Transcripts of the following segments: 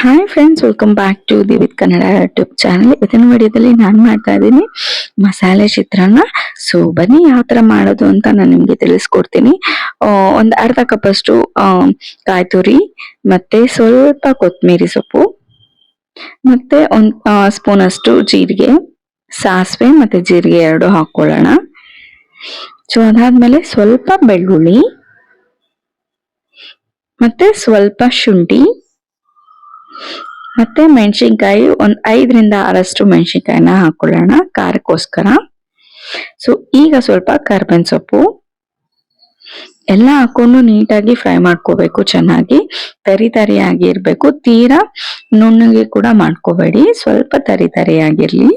Hi friends welcome back to the with Kannada YouTube channel ಇವತ್ತಿನ ವಿಡಿಯೋದಲ್ಲಿ ನಾನು ಮಾಡ್ತಾ ಇದ್ದೀನಿ ಮಸಾಲೆ ಚಿತ್ರಾನ್ನ. ಸೊ ಬನ್ನಿ ಯಾವ ಥರ ಮಾಡೋದು ಅಂತ ನಾನು ನಿಮಗೆ ತಿಳಿಸ್ಕೊಡ್ತೀನಿ. ಒಂದು ಅರ್ಧ ಕಪ್ ಅಷ್ಟು ಮತ್ತು ಕಾಯಿ ತುರಿ ಮತ್ತೆ ಸ್ವಲ್ಪ ಕೊತ್ತಂಬರಿ ಸೊಪ್ಪು, ಮತ್ತು ಒಂದು ಸ್ಪೂನ್ ಅಷ್ಟು ಜೀರಿಗೆ, ಸಾಸಿವೆ ಮತ್ತು ಜೀರಿಗೆ ಎರಡು ಹಾಕ್ಕೊಳ್ಳೋಣ ಸೊ ಅದಾದಮೇಲೆ ಸ್ವಲ್ಪ ಬೆಳ್ಳುಳ್ಳಿ, ಮತ್ತು ಸ್ವಲ್ಪ ಶುಂಠಿ ಮತ್ತೆ ಮೆಣಸಿನ್ಕಾಯಿ ಒಂದ್ ಐದರಿಂದ ಆರಷ್ಟು ಮೆಣಸಿನ್ಕಾಯಿನ ಹಾಕೊಳ್ಳೋಣ, ಖಾರಕ್ಕೋಸ್ಕರ. ಸೊ ಈಗ ಸ್ವಲ್ಪ ಕರ್ಬೇವಿನ ಸೊಪ್ಪು. ಎಲ್ಲ ಹಾಕೊಂಡು ನೀಟಾಗಿ ಫ್ರೈ ಮಾಡ್ಕೋಬೇಕು, ಚೆನ್ನಾಗಿ. ತರಿ ತರಿಯಾಗಿ ಇರ್ಬೇಕು. ತೀರಾ ನುಣ್ಣಗೆ ಕೂಡ ಮಾಡ್ಕೋಬೇಡಿ. ಸ್ವಲ್ಪ ತರಿ ತರಿಯಾಗಿರ್ಲಿ.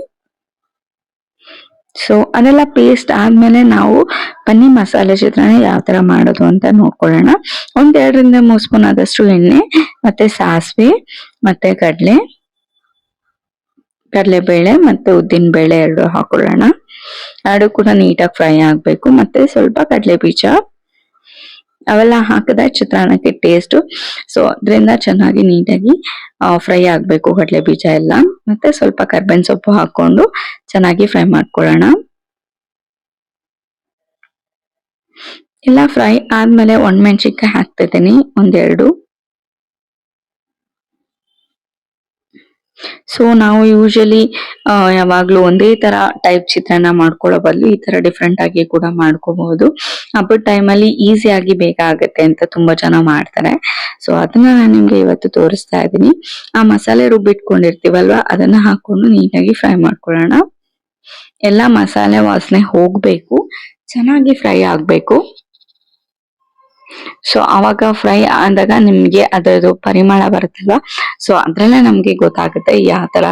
ಸೊ ಅದೆಲ್ಲ ಪೇಸ್ಟ್ ಆದ್ಮೇಲೆ ನಾವು ಪನ್ನಿ ಮಸಾಲೆ ಚಿತ್ರಾನ್ನ ಯಾವ ತರ ಮಾಡೋದು ಅಂತ ನೋಡ್ಕೊಳ್ಳೋಣ. ಒಂದ್ ಎರಡರಿಂದ ಮೂರ್ ಸ್ಪೂನ್ ಆದಷ್ಟು ಎಣ್ಣೆ. ಮತ್ತೆ ಸಾಸಿವೆ, ಮತ್ತೆ ಕಡಲೆ, ಕಡಲೆಬೇಳೆ ಮತ್ತೆ ಉದ್ದಿನ ಬೇಳೆ ಎರಡು ಹಾಕೊಳ್ಳೋಣ. ಎರಡು ಕೂಡ ನೀಟಾಗಿ ಫ್ರೈ ಆಗಬೇಕು. ಮತ್ತೆ ಸ್ವಲ್ಪ ಕಡಲೆ ಬೀಜ. ಅವೆಲ್ಲ ಹಾಕಿದ ಚಿತ್ರಾನ್ನಕ್ಕೆ ಟೇಸ್ಟ್ ಸೊ ಅದರಿಂದ ಚೆನ್ನಾಗಿ ನೀಟಾಗಿ ಫ್ರೈ ಆಗಬೇಕು ಕಡಲೆ ಬೀಜ ಎಲ್ಲ. ಮತ್ತೆ ಸ್ವಲ್ಪ ಕರ್ಬೇವಿನ ಸೊಪ್ಪು ಹಾಕೊಂಡು ಚೆನ್ನಾಗಿ ಫ್ರೈ ಮಾಡ್ಕೊಳ್ಳೋಣ. ಎಲ್ಲ ಫ್ರೈ ಆದ್ಮೇಲೆ ಒಣಮೆಣಸಿನ್ಕಾಯಿ ಹಾಕ್ತಿದ್ದೀನಿ. ಒಂದೆರಡು. ಸೊ ನಾವು ಯೂಶಲಿ ಯಾವಾಗ್ಲೂ ಒಂದೇ ತರ ಟೈಪ್ ಚಿತ್ರಾನ್ನ ಮಾಡ್ಕೊಳ್ಳೋ ಬದಲು ಈ ತರ ಡಿಫ್ರೆಂಟ್ ಆಗಿ ಕೂಡ ಮಾಡ್ಕೋಬಹುದು. ಹಬ್ಬದ ಟೈಮಲ್ಲಿ ಈಸಿ ಆಗಿ ಬೇಗ ಆಗುತ್ತೆ ಅಂತ ತುಂಬಾ ಜನ ಮಾಡ್ತಾರೆ. ಸೊ ಅದನ್ನ ನಾನು ನಿಮ್ಗೆ ಇವತ್ತು ತೋರಿಸ್ತಾ ಇದ್ದೀನಿ. ಆ ಮಸಾಲೆ ರುಬ್ಬಿಟ್ಕೊಂಡಿರ್ತೀವಲ್ವಾ ಅದನ್ನ ಹಾಕೊಂಡು ನೀಟಾಗಿ ಫ್ರೈ ಮಾಡ್ಕೊಳ್ಳೋಣ. ಎಲ್ಲ ಮಸಾಲೆ ವಾಸನೆ ಹೋಗ್ಬೇಕು. ಚೆನ್ನಾಗಿ ಫ್ರೈ ಆಗ್ಬೇಕು. ಸೊ ಅವಾಗ ಫ್ರೈ ಆದಾಗ ನಿಮ್ಗೆ ಅದ್ರದ್ದು ಪರಿಮಳ ಬರುತ್ತಲ್ವಾ? ಸೊ ಅದ್ರಲ್ಲೇ ನಮ್ಗೆ ಗೊತ್ತಾಗುತ್ತೆ ಯಾವ ತರ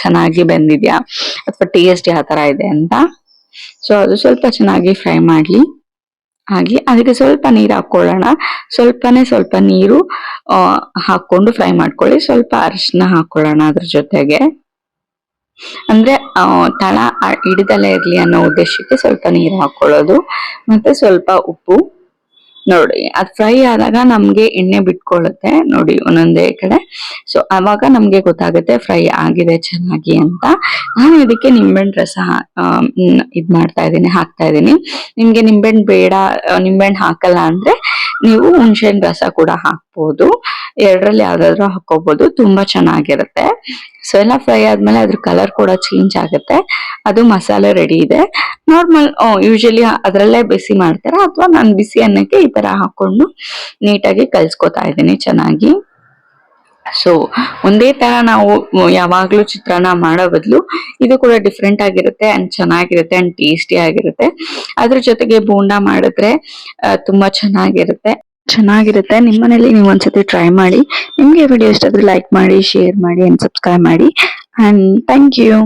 ಚೆನ್ನಾಗಿ ಬೆಂದಿದ್ಯಾ ಅಥವಾ ಟೇಸ್ಟ್ ಯಾವ ತರ ಇದೆ ಅಂತ. ಸೊ ಅದು ಸ್ವಲ್ಪ ಚೆನ್ನಾಗಿ ಫ್ರೈ ಮಾಡ್ಲಿ. ಹಾಗೆ ಅದಕ್ಕೆ ಸ್ವಲ್ಪ ನೀರು ಹಾಕೊಳ್ಳೋಣ ಸ್ವಲ್ಪನೇ ಸ್ವಲ್ಪ ನೀರು ಹಾಕೊಂಡು ಫ್ರೈ ಮಾಡ್ಕೊಳ್ಳಿ. ಸ್ವಲ್ಪ ಅರಿಶಿನ ಹಾಕೊಳ್ಳೋಣ ಅದ್ರ ಜೊತೆಗೆ. ಅಂದ್ರೆ ತಳ ಹಿಡಿದಲೇ ಇರ್ಲಿ ಅನ್ನೋ ಉದ್ದೇಶಕ್ಕೆ ಸ್ವಲ್ಪ ನೀರು ಹಾಕೊಳ್ಳೋದು ಮತ್ತೆ ಸ್ವಲ್ಪ ಉಪ್ಪು. ನೋಡಿ, ಅದ್ ಫ್ರೈ ಆದಾಗ ನಮ್ಗೆ ಎಣ್ಣೆ ಬಿಟ್ಕೊಳ್ಳುತ್ತೆ ನೋಡಿ, ಒಂದೊಂದೇ ಕಡೆ. ಸೊ ಅವಾಗ ನಮ್ಗೆ ಗೊತ್ತಾಗುತ್ತೆ ಫ್ರೈ ಆಗಿದೆ, ಚೆನ್ನಾಗಿ ಅಂತ. ನಾನು ಇದಕ್ಕೆ ನಿಂಬೆಹಣ್ಣು ರಸ ಇದ್ ಮಾಡ್ತಾ ಇದ್ದೀನಿ, ಹಾಕ್ತಾ ಇದ್ದೀನಿ. ನಿಮ್ಗೆ ನಿಂಬೆಹಣ್ಣು ಬೇಡ, ನಿಂಬೆಹಣ್ಣು ಹಾಕಲ್ಲ ಅಂದ್ರೆ ನೀವು ಹುಣಸೆಹಣ್ಣು ರಸ ಕೂಡ ಹಾಕ್ಬೋದು. ಎರಡರಲ್ಲಿ ಯಾವ್ದಾದ್ರು ಹಾಕೋಬಹುದು ತುಂಬಾ ಚೆನ್ನಾಗಿರುತ್ತೆ. ಸೊ ಎಲ್ಲ ಫ್ರೈ ಆದ್ಮೇಲೆ ಅದ್ರ ಕಲರ್ ಕೂಡ ಚೇಂಜ್ ಆಗುತ್ತೆ. ಅದು ಮಸಾಲೆ ರೆಡಿ ಇದೆ. ನಾರ್ಮಲ್ ಯೂಶಲಿ ಅದರಲ್ಲೇ ಬಿಸಿ ಮಾಡ್ತಾರೆ? ಅಥವಾ ನಾನು ಬಿಸಿ ಅನ್ನಕ್ಕೆ ಈ ತರ ಹಾಕೊಂಡು ನೀಟಾಗಿ ಕಲ್ಸ್ಕೊತಾ ಇದ್ದೀನಿ ಚೆನ್ನಾಗಿ. ಸೊ ಒಂದೇ ತರ ನಾವು ಯಾವಾಗ್ಲೂ ಚಿತ್ರಾನ್ನ ಮಾಡೋ ಬದಲು ಇದು ಕೂಡ ಡಿಫ್ರೆಂಟ್ ಆಗಿರುತ್ತೆ ಅಂಡ್ ಚೆನ್ನಾಗಿರುತ್ತೆ ಅಂಡ್ ಟೇಸ್ಟಿ ಆಗಿರುತ್ತೆ. ಅದ್ರ ಜೊತೆಗೆ ಬೋಂಡ ಮಾಡಿದ್ರೆ ತುಂಬಾ ಚೆನ್ನಾಗಿರುತ್ತೆ. ಚೆನ್ನಾಗಿರುತ್ತೆ. ನಿಮ್ಮನೇಲಿ ನೀವು ಒಂದ್ಸತಿ ಟ್ರೈ ಮಾಡಿ. ನಿಮ್ಗೆ ವಿಡಿಯೋ ಇಷ್ಟ ಆದ್ರೆ ಲೈಕ್ ಮಾಡಿ ಶೇರ್ ಮಾಡಿ ಅಂಡ್ ಸಬ್ಸ್ಕ್ರೈಬ್ ಮಾಡಿ. And thank you